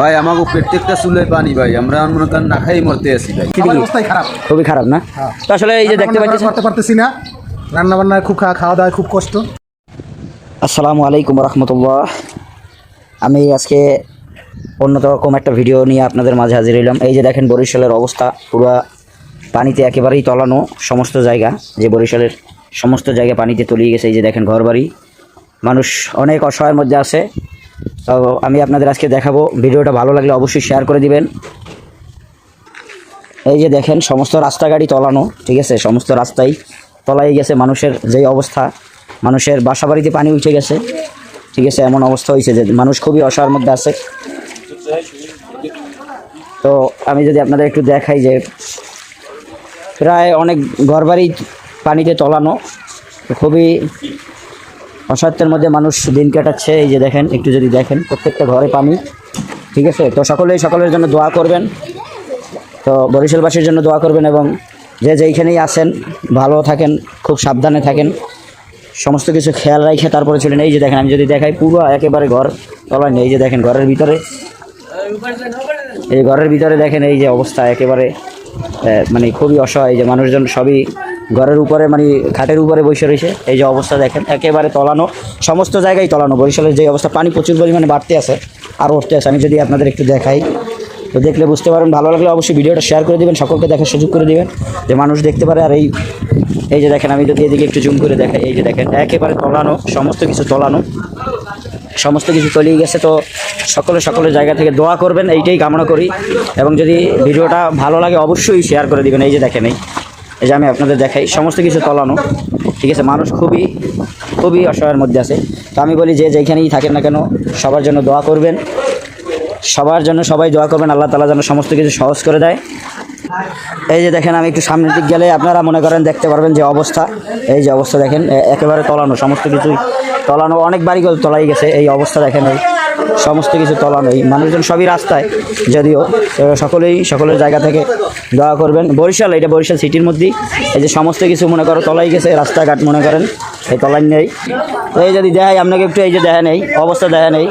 ভাই আমাকে প্রত্যেকটা চুলে পানি ভাই আমরা মনে করেন না খাই মরতে আছি ভাই। অবস্থাই খারাপ। খুবই খারাপ না? হ্যাঁ। তো আসলে এই যে দেখতে পাচ্ছেন করতে পারতেছি না। রান্না বান্না খুব খা- খাওয়া দাওয়ায় খুব কষ্ট। আসসালামু আলাইকুম রহমতুল্লাহ। আমি আজকে অন্যরকম একটা ভিডিও নিয়ে আপনাদের মাঝে হাজির হইলাম। এই যে দেখেন বরিশালের অবস্থা পুরো পানিতে একেবারেই তলানো সমস্ত জায়গা। যে বরিশালের সমস্ত জায়গা পানিতে তলিয়ে গেছে এই যে দেখেন ঘরবাড়ি। মানুষ অনেক অসহায়ের মধ্যে আছে। তো আমি আপনাদের আজকে দেখাবো। ভিডিওটা ভালো লাগলে অবশ্যই শেয়ার করে দিবেন। এই যে দেখেন, সমস্ত রাস্তাঘাটই তলানো, ঠিক আছে? সমস্ত রাস্তাই তলাই গেছে মানুষের যেই অবস্থা। মানুষের বাসা বাড়িতে পানি উঠে গেছে, ঠিক আছে? এমন অবস্থা হয়েছে যে মানুষ খুবই অসহায়ের মধ্যে আছে। তো, আমি যদি আপনাদের একটু দেখাই যে প্রায় অনেক ঘরবাড়ি পানিতে তলানো, খুবই অসহায়ত্বের মধ্যে মানুষ দিন কাটাচ্ছে। এই যে দেখেন, একটু যদি দেখেন, প্রত্যেকটা ঘরে পানি, ঠিক আছে? তো সকলেই সকলের জন্য দোয়া করবেন। তো বরিশালবাসীর জন্য দোয়া করবেন এবং যে যেইখানেই আছেন, ভালো থাকেন, খুব সাবধানে থাকেন। সমস্ত কিছু খেয়াল রাখে তারপরে ছিলেন এই যে দেখেন, আমি যদি দেখাই, পুরো একেবারে ঘর তলায় নেই। এই যে দেখেন, ঘরের ভিতরে, এই ঘরের ভিতরে দেখেন, এই যে অবস্থা একেবারে মানে খুবই অসহায়। যে মানুষজন সবই ঘরের উপরে মানে খাটের উপরে বসে রয়েছে। এই যে অবস্থা দেখেন, একেবারে তলানো, সমস্ত জায়গায় তলানো। বরিশালের যে অবস্থা, পানি প্রচুর পরিমাণে বাড়তে আছে, আর উঠতে আছে। আমি যদি আপনাদের একটু দেখাই, তো দেখলে বুঝতে পারেন ভালো লাগলে অবশ্যই ভিডিওটা শেয়ার করে দিবেন, সকলকে দেখার সুযোগ করে দেবেন, যে মানুষ দেখতে পারে। আর এই এই যে দেখেন, আমি যদি এদিকে একটু জুম করে দেখাই, এই যে দেখেন, একেবারে তলানো, সমস্ত কিছু তলানো। সমস্ত কিছু তলিয়ে গেছে, তো সকলে সকলের জায়গা থেকে দোয়া করবেন, এইটাই কামনা করি। এবং যদি ভিডিওটা ভালো লাগে, অবশ্যই শেয়ার করে দিবেন। এই যে দেখেন, এই এই যে আমি আপনাদের দেখাই, সমস্ত কিছু তলানো, ঠিক আছে? মানুষ খুবই খুবই অসহায়ের মধ্যে আছে। তো আমি বলি যে যেখানেই থাকেন না কেন, সবার জন্য দোয়া করবেন। সবার জন্য সবাই দোয়া করবেন, আল্লাহ তালা যেন সমস্ত কিছু সহজ করে দেয়। এই যে দেখেন, আমি একটু সামনের দিক গেলে আপনারা মনে করেন, দেখতে পারবেন যে অবস্থা। এই যে অবস্থা দেখেন একেবারে তলানো, সমস্ত কিছুই তলানো, অনেক বাড়িগুলো তলাই গেছে, এই অবস্থা দেখেন এই সমস্ত কিছু তলানো এই মানুষজন সবই রাস্তায়। যদিও সকলেই, সকলের জায়গা থেকে দোয়া করবেন। বরিশাল, এটা বরিশাল সিটির মধ্যেই। এই যে সমস্ত কিছু মনে করো, তলাই গেছে, রাস্তাঘাট মনে করেন। এই তলাই নেই। এই যদি দেখাই, আপনাকে একটু এই যে দেখা নেই, অবস্থা দেখা নেই।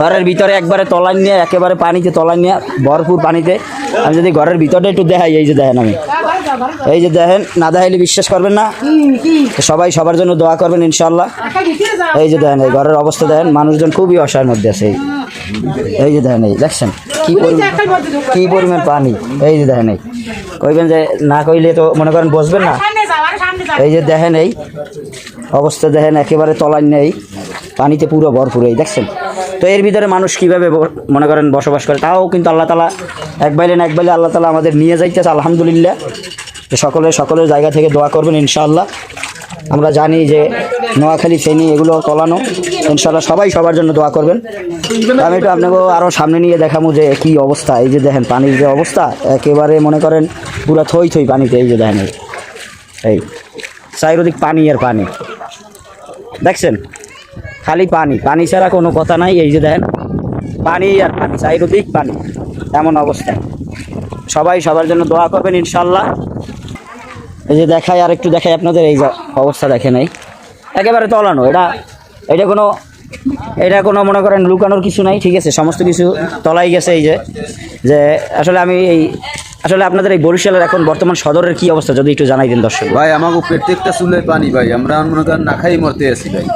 ঘরের ভিতরে একবারে তলাই নিয়ে, একেবারে পানিতে তলাই নিয়ে, ভরপুর পানিতে। আমি যদি ঘরের ভিতরটা একটু দেখাই, এই যে দেখেন আমি। এই যে দেখেন, না দেখাইলে বিশ্বাস করবেন না। সবাই সবার জন্য দোয়া করবেন ইনশাল্লাহ এই যে দেখেন, এই ঘরের অবস্থা দেখেন, মানুষজন খুবই অসহায়ের মধ্যে আছে। এই এই যে দেখেন, এই দেখছেন, কি পরিমাণ কী পরিমাণ পানি? এই যে দেখেন, এই। কইবেন যে, না কইলে তো মনে করেন বসবেন না। এই যে দেখেন, এই। অবস্থা দেখেন, একেবারে তলায় নেই। পানিতে পুরো ভরপুর এই, দেখছেন? তো এর ভিতরে মানুষ কীভাবে মনে করেন বসবাস করে? তাও কিন্তু আল্লাহ তালা এক বাইলে না এক বাইলে আল্লাহ তালা আমাদের নিয়ে যাইতেছে, আলহামদুলিল্লাহ। সকলে, সকলের জায়গা থেকে দোয়া করবেন ইনশাআল্লাহ। আমরা জানি যে নোয়াখালী, ফেনী এগুলো তলানো। ইনশাআল্লাহ সবাই সবার জন্য দোয়া করবেন। আমি একটু আপনাকে আরও সামনে নিয়ে দেখাবো যে কি অবস্থা। এই যে দেখেন, পানির যে অবস্থা, একেবারে মনে করেন পুরা থই থই পানিতে, এই যে দেখেন, এই। এই, চারিদিক পানি আর পানি। দেখছেন? খালি পানি। পানি ছাড়া কোনো কথা নাই, এই যে দেখেন। পানি আর পানি, চারিদিক পানি। এমন অবস্থা। সবাই সবার জন্য দোয়া করবেন ইনশাল্লাহ এই যে দেখাই, আর একটু দেখাই আপনাদের, এই অবস্থা দেখে এই। একেবারে তলানো। এটা এটা কোনো এটা কোনো, মনে করেন, লুকানোর কিছু নাই, ঠিক আছে? সমস্ত কিছু তলাই গেছে এই যে। যে, আসলে আমি এই আসলে আপনাদের এই বরিশালের এখন বর্তমান সদরের কি অবস্থা যদি একটু জানাই দিন দর্শক। ভাই আমাকে প্রত্যেকটা চুলে পানি ভাই আমরা মনে করেন না খাই মরতে আছি ভাই।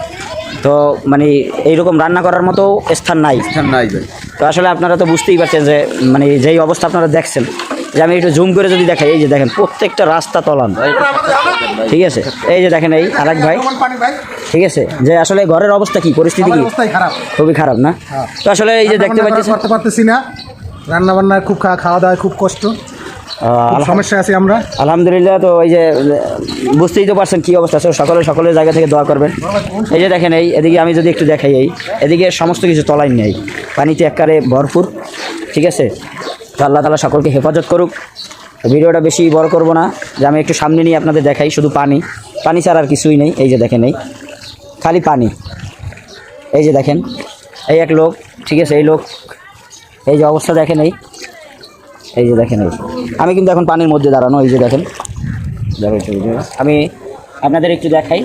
তো মানে এইরকম রান্না করার মতো স্থান নাই। এখান নাই ভাই। তো আসলে আপনারা তো বুঝতেই পারছেন যে মানে যেই অবস্থা আপনারা দেখছেন যে আমি একটু জুম করে যদি দেখাই এই যে দেখেন প্রত্যেকটা রাস্তা তলান। ঠিক আছে? এই যে দেখেন এই আরেক ভাই। কেমন পানি ভাই ঠিক আছে? যে আসলে ঘরের অবস্থা কি? পরিস্থিতি কি? খুবই খারাপ না? তো আসলে এই যে দেখতে করতে পারতেছি না। রান্না বান্নায় খুব খাওয়া দাওয়ায় খুব কষ্ট। সমস্যা আছে আমরা। আলহামদুলিল্লাহ তো এই যে বুঝতেই তো পারছেন কি অবস্থা আছে। সকলে সকলের জায়গা থেকে দোয়া করবেন। এই যে দেখেন এই এদিকে আমি যদি একটু দেখাই এই এদিকে সমস্ত কিছু তলাই নেই। পানিতে একবারে ভরপুর ঠিক আছে? তো আল্লাহ তালা সকলকে হেফাজত করুক। ভিডিওটা বেশি বড় করব না যে আমি একটু সামনে নিয়ে আপনাদের দেখাই শুধু পানি। পানি ছাড়া আর কিছুই নেই এই যে দেখেন এই খালি পানি। এই যে দেখেন এই এক লোক ঠিক আছে এই লোক এই যে অবস্থা দেখেন এই এই যে দেখেন আমি কিন্তু এখন পানির মধ্যে দাঁড়ানো, এই যে দেখেন। আমি আপনাদের একটু দেখাই।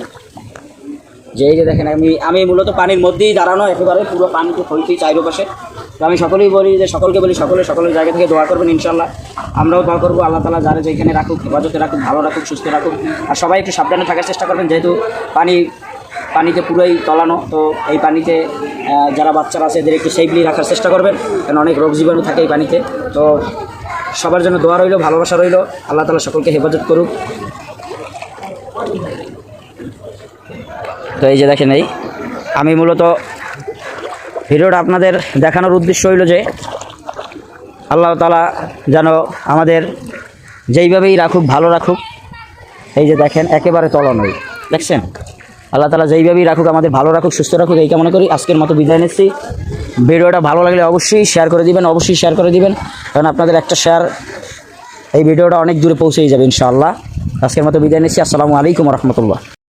যে এই যে দেখেন, আমি আমি মূলত পানির মধ্যেই দাঁড়ানো, একেবারে পুরো পানিতে হইতেই চাইরো পাশে তো আমি সকলেই বলি যে, সকলকে বলি সকলে সকলের জায়গা থেকে দোয়া করবেন ইনশাল্লাহ আমরাও দোয়া করব, আল্লাহ তালা যারা যেখানে রাখুক, হেফাজতে রাখুক, ভালো রাখুক, সুস্থ রাখুক। আর সবাই একটু সাবধানে থাকার চেষ্টা করবেন, যেহেতু পানি, পানিতে পুরোই তলানো। তো এই পানিতে যারা বাচ্চারা আছে, এদের একটু সেফলি রাখার চেষ্টা করবেন। কারণ অনেক রোগ জীবাণু থাকে এই পানিতে। তো সবার জন্য দোয়া রইল, ভালোবাসা রইল। আল্লাহ তালা সকলকে হেফাজত করুক। তো এই যে দেখেন এই, আমি মূলত ভিডিওটা আপনাদের দেখানোর উদ্দেশ্য হইল যে, আল্লাহ তালা যেন আমাদের যেইভাবেই রাখুক, ভালো রাখুক। এই যে দেখেন, একেবারে তলানই। দেখছেন? আল্লাহ তালা যেইভাবেই রাখুক, আমাদের ভালো রাখুক, সুস্থ রাখুক, এই কামনা করি। আজকের মতো বিদায় নিচ্ছি। ভিডিওটা ভালো লাগলে অবশ্যই শেয়ার করে দিবেন, অবশ্যই শেয়ার করে দিবেন। কারণ আপনাদের একটা শেয়ার এই ভিডিওটা অনেক দূরে পৌঁছেই যাবে, ইনশাআল্লাহ। আজকের মতো বিদায় নিচ্ছি। আসসালামু আলাইকুম রহমতুল্লাহ।